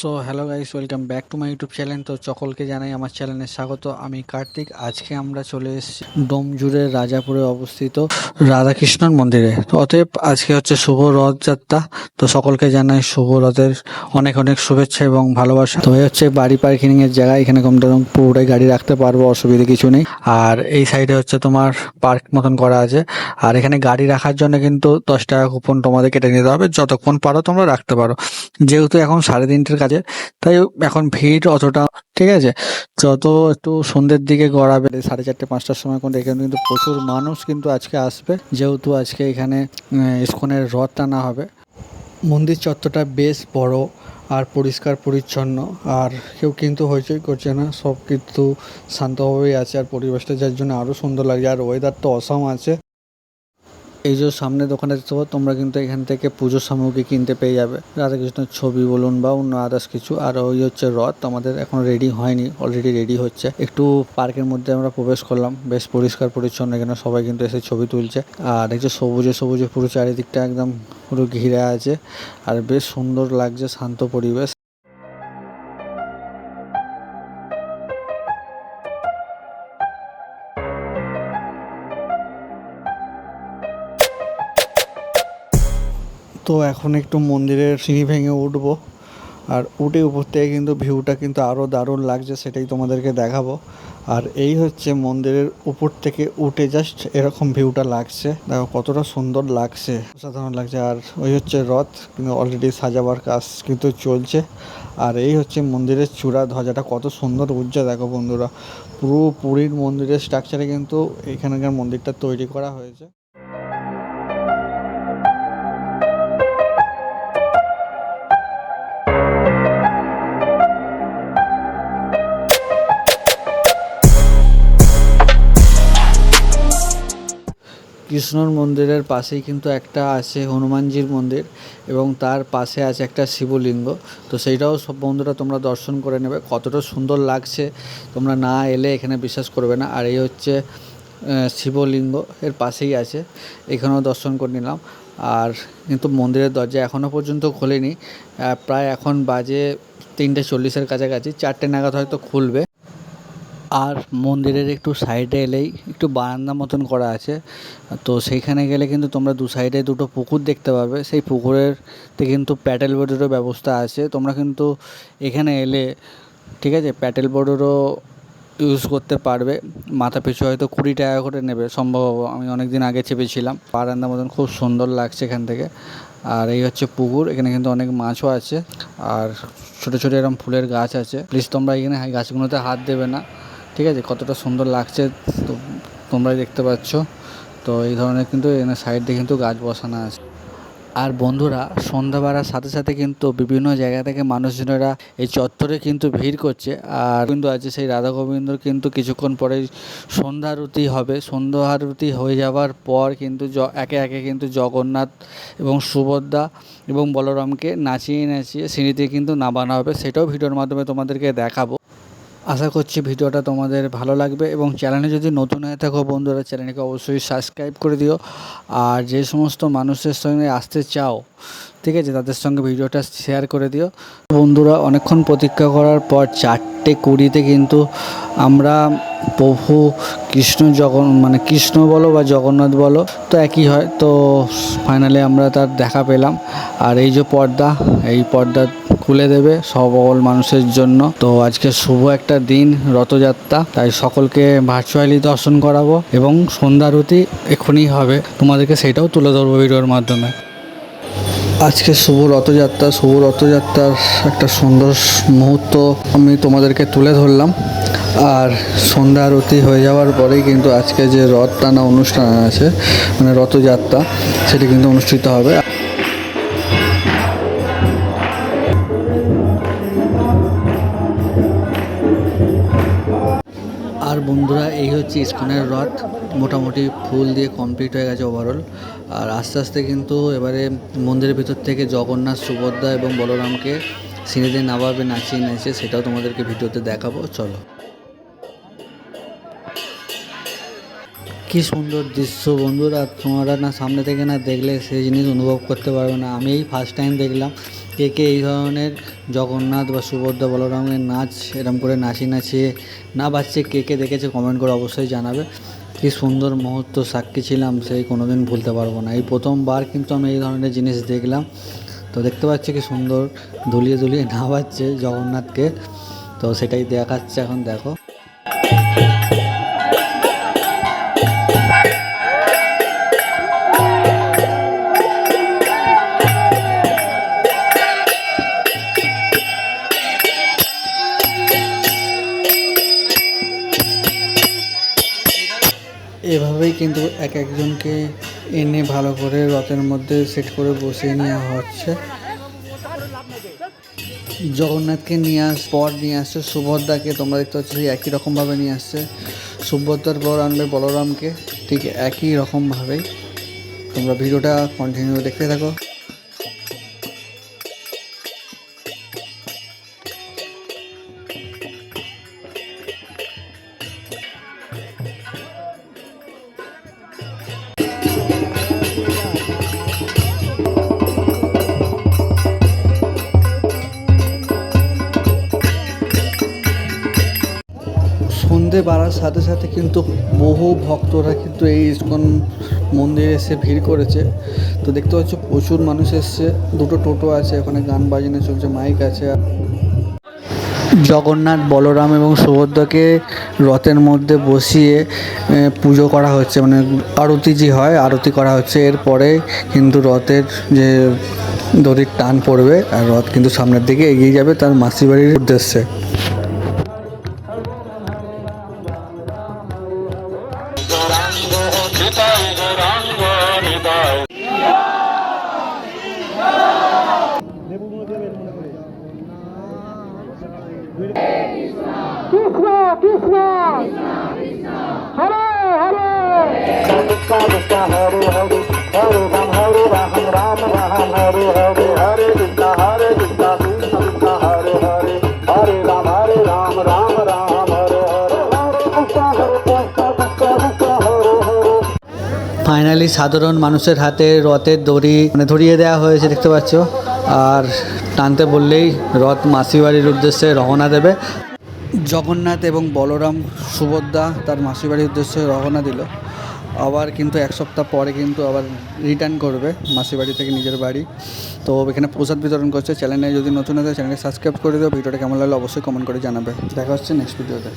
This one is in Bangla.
So hello guys welcome back to my YouTube channel তো সকলকে জানাই আমার চ্যানেলে স্বাগত। আমি কার্তিক। আজকে আমরা চলে এসেছি ডোমজুড়ের রাজাপুরে অবস্থিত রাধাকৃষ্ণন মন্দিরে। তো অতএব আজকে হচ্ছে শুভ রথযাত্রা। তো সকলকে জানাই শুভ রথের অনেক অনেক শুভেচ্ছা এবং ভালোবাসা। তো এই হচ্ছে বাড়ি পার্কিং এর জায়গা। এখানে কমটা কম পুরোটাই গাড়ি রাখতে পারব, অসুবিধা কিছু নেই। আর এই সাইডে হচ্ছে তোমার পার্ক মতন করা আছে। আর এখানে গাড়ি রাখার জন্য কিন্তু দশ টাকা কুপন তোমাদের কেটে নিতে হবে। যতক্ষণ পারো তোমরা রাখতে পারো। যেহেতু এখন সাড়ে তিনটের কাছে তাই এখন ভিড় অতটা, ঠিক আছে? যত একটু সন্ধ্যের দিকে গড়াবে, সাড়ে চারটে, পাঁচটার সময় কিন্তু এখানে কিন্তু প্রচুর মানুষ কিন্তু আজকে আসবে, যেহেতু আজকে এখানে ইস্কনের রথ টানা হবে। মন্দির চত্বরটা বেশ বড় আর পরিষ্কার, পরিচ্ছন্ন, আর কেউ কিন্তু হইচই করছে না, সব কিন্তু শান্তভাবেই আছে, আর পরিবেশটা যার জন্য আরও সুন্দর লাগছে, আর ওয়েদার তো অসম আছে। এই যে সামনে দোকানে দেখতে পাবো, তোমরা কিন্তু এখান থেকে পুজোর সামগ্রী কিনতে পেয়ে যাবে। রাধাকৃষ্ণের ছবি বলুন বা অন্য আদার্স কিছু, আর ওই হচ্ছে রথ। আমাদের এখন রেডি হয়নি অলরেডি রেডি হচ্ছে। একটু পার্কের মধ্যে আমরা প্রবেশ করলাম, বেশ পরিষ্কার পরিচ্ছন্ন, এখানে সবাই কিন্তু এসে ছবি তুলছে। আর এই যে সবুজে সবুজে পুরো চারিদিকটা একদম পুরো ঘিরে আছে, আর বেশ সুন্দর লাগছে, শান্ত পরিবেশ। তো এখন একটু মন্দিরের সিঁড়ি ভেঙে উঠবো। আর উঠে উপর থেকে কিন্তু ভিউটা কিন্তু আরও দারুণ লাগছে, সেটাই তোমাদেরকে দেখাবো। আর এই হচ্ছে মন্দিরের উপর থেকে উঠে জাস্ট এরকম ভিউটা লাগছে। দেখো কতটা সুন্দর লাগছে, অসাধারণ লাগছে। আর ওই হচ্ছে রথ, কিন্তু অলরেডি সাজাবার কাজ কিন্তু চলছে। আর এই হচ্ছে মন্দিরের চূড়া ধ্বজাটা, কত সুন্দর উজ্জ্বল দেখো বন্ধুরা, পুরো পুরীর মন্দিরের স্ট্রাকচারে কিন্তু এখানকার মন্দিরটা তৈরি করা হয়েছে। কৃষ্ণর মন্দিরের পাশেই কিন্তু একটা আছে হনুমানজির মন্দির এবং তার পাশে আছে একটা শিবলিঙ্গ। তো সেইটাও সব বন্ধুরা তোমরা দর্শন করে নেবে। কতটা সুন্দর লাগছে, তোমরা না এলে এখানে বিশ্বাস করবে না। আর এই হচ্ছে শিবলিঙ্গ এর পাশেই আছে। এখানেও দর্শন করে নিলাম। আর কিন্তু মন্দিরের দরজা এখনও পর্যন্ত খোলেনি। প্রায় এখন বাজে তিনটে চল্লিশের কাছাকাছি। চারটে নাগাদ হয়তো খুলবে। আর মন্দিরের একটু সাইডে এলেই একটু বারান্দা মতন করা আছে। তো সেইখানে গেলে কিন্তু তোমরা দু সাইডে দুটো পুকুর দেখতে পাবে সেই পুকুরের তে কিন্তু প্যাডেল বোর্ডেরও ব্যবস্থা আছে। তোমরা কিন্তু এখানে এলে, ঠিক আছে প্যাডেল বোর্ডেরও ইউজ করতে পারবে। মাথা পিছু হয়তো কুড়ি টাকা করে নেবে সম্ভব আমি অনেক দিন আগে চেপেছিলাম। বারান্দা মতন খুব সুন্দর লাগছে এখান থেকে। আর এই হচ্ছে পুকুর, এখানে কিন্তু অনেক মাছও আছে। আর ছোটো ছোটো এরকম ফুলের গাছ আছে। প্লিজ তোমরা এখানে গাছগুলোতে হাত দেবে না। ঠিক আছে, কতটা সুন্দর লাগছে তো তোমরাই দেখতে পাচ্ছ। তো এই ধরনের কিন্তু এখানে সাইড কিন্তু গাছ বসানো আছে। আর বন্ধুরা, সন্ধ্যা বাড়ার সাথে সাথে কিন্তু বিভিন্ন জায়গা থেকে মানুষজনেরা এই চত্বরে কিন্তু ভিড় করছে। আর কিন্তু আছে সেই রাধা গোবিন্দর কিন্তু কিছুক্ষণ পরেই সন্ধ্যা আরতি হবে। সন্ধ্যা আরতি হয়ে যাওয়ার পর কিন্তু একে একে কিন্তু জগন্নাথ এবং সুভদ্রা এবং বলরামকে নাচিয়ে নাচিয়ে সিঁড়িতে কিন্তু নামানো হবে। সেটাও ভিডিওর মাধ্যমে তোমাদেরকে দেখাবো। আশা করছি ভিডিওটা তোমাদের ভালো লাগবে এবং চ্যানেলে যদি নতুন হয়ে থাকো বন্ধুরা, চ্যানেলকে অবশ্যই সাবস্ক্রাইব করে দিও। আর যে সমস্ত মানুষের সঙ্গে আসতে চাও ঠিক আছে তাদের সঙ্গে ভিডিওটা শেয়ার করে দিও। বন্ধুরা, অনেকক্ষণ প্রতীক্ষা করার পর চারটে কুড়িতে কিন্তু আমরা প্রভু, কৃষ্ণ জগন মানে কৃষ্ণ বলো বা জগন্নাথ বলো, তো একই হয়। তো ফাইনালি আমরা তার দেখা পেলাম। আর এই যে পর্দা, এই পর্দা খুলে দেবে সকল মানুষের জন্য। তো আজকে শুভ একটা দিন, রথযাত্রা। তাই সকলকে ভার্চুয়ালি দর্শন করাবো এবং সন্ধ্যা আরতি এক্ষুনি হবে। তোমাদেরকে সেটাও তুলে ধরবো ভিডিওর মাধ্যমে। আজকে শুভ রথযাত্রা, শুভ রথযাত্রার একটা সুন্দর মুহূর্ত আমি তোমাদেরকে তুলে ধরলাম। আর সন্ধ্যা আরতি হয়ে যাওয়ার পরেই কিন্তু আজকে যে রথ টানা অনুষ্ঠান আছে মানে রথযাত্রা, সেটি কিন্তু অনুষ্ঠিত হবে। আর বন্ধুরা, এই হচ্ছে ইস্কনের রথ। মোটামুটি ফুল দিয়ে কমপ্লিট হয়ে গেছে ওভারঅল আর আস্তে আস্তে কিন্তু এবারে মন্দিরের ভিতর থেকে জগন্নাথ, সুভদ্রা এবং বলরামকে সিঁড়িতে নামাবে, নাচিয়ে নাচিয়ে সেটাও তোমাদেরকে ভিডিওতে দেখাবো। চলো। কি সুন্দর দৃশ্য বন্ধুরা, তোমরা না সামনে থেকে না দেখলে সেই জিনিস অনুভব করতে পারবে না। আমি এই ফার্স্ট টাইম দেখলাম কে কে এই ধরনের জগন্নাথ বা সুভদ্রা, বলরামের নাচ এরম করে নাচিয়ে নাচিয়ে না বাচ্চে কে কে দেখেছে কমেন্ট করে অবশ্যই জানাবে। কি সুন্দর মুহূর্ত সাক্ষী ছিলাম, সেই কোনোদিন ভুলতে পারব না। এই প্রথমবার কিন্তু আমি এই ধরনের জিনিস দেখলাম। তো দেখতে পাচ্ছি কি সুন্দর দুলিয়ে দুলিয়ে নামাচ্ছে জগন্নাথকে। তো সেটাই দেখাচ্ছে এখন, দেখো। এক একজনকে এনে ভালো করে রথের মধ্যে সেট করে বসিয়ে নেওয়া হচ্ছে। জগন্নাথকে নিয়ে আস, পর নিয়ে আসছে, সুভদ্রাকে তোমরা দেখতে পাচ্ছ একই রকমভাবে নিয়ে আসছে। সুভদ্রার পর আনবে বলরামকে, ঠিক একই রকমভাবেই। তোমরা ভিডিওটা কন্টিনিউ দেখতে থাকো। সন্ধে বাড়ার সাথে সাথে কিন্তু বহু ভক্তরা কিন্তু এই ইস্কন মন্দিরে এসে ভিড় করেছে। তো দেখতে পাচ্ছ প্রচুর মানুষ এসছে। দুটো টোটো আছে, ওখানে গান বাজনা চলছে, মাইক আছে। জগন্নাথ, বলরাম এবং সুভদ্রাকে রথের মধ্যে বসিয়ে পুজো করা হচ্ছে। মানে আরতি যে হয়, আরতি করা হচ্ছে। এরপরে কিন্তু রথের যে দড়ির টান পড়বে, আর রথ কিন্তু সামনের দিকে এগিয়ে যাবে তার মাসি বাড়ির উদ্দেশ্যে। চাই যে রঙ্গ হৃদয় কৃষ্ণ কৃষ্ণ হরে হরে হরে হরে ফাইনালি সাধারণ মানুষের হাতে রথের দড়ি মানে ধরিয়ে দেওয়া হয়েছে, দেখতে পাচ্ছ। আর টানতে বললেই রথ মাসি বাড়ির উদ্দেশ্যে রওনা দেবে। জগন্নাথ এবং বলরাম সুভদ্রা তার মাসি বাড়ির উদ্দেশ্যে রওনা দিল। আবার কিন্তু এক সপ্তাহ পরে কিন্তু আবার রিটার্ন করবে মাসি বাড়ি থেকে নিজের বাড়ি। তো এখানে প্রসাদ বিতরণ করছে। চ্যানেলে যদি নতুন হয় চ্যানেলকে সাবস্ক্রাইব করে দিও। ভিডিওটা কেমন লাগল অবশ্যই কমেন্ট করে জানাবে। দেখা হচ্ছে নেক্সট ভিডিওতে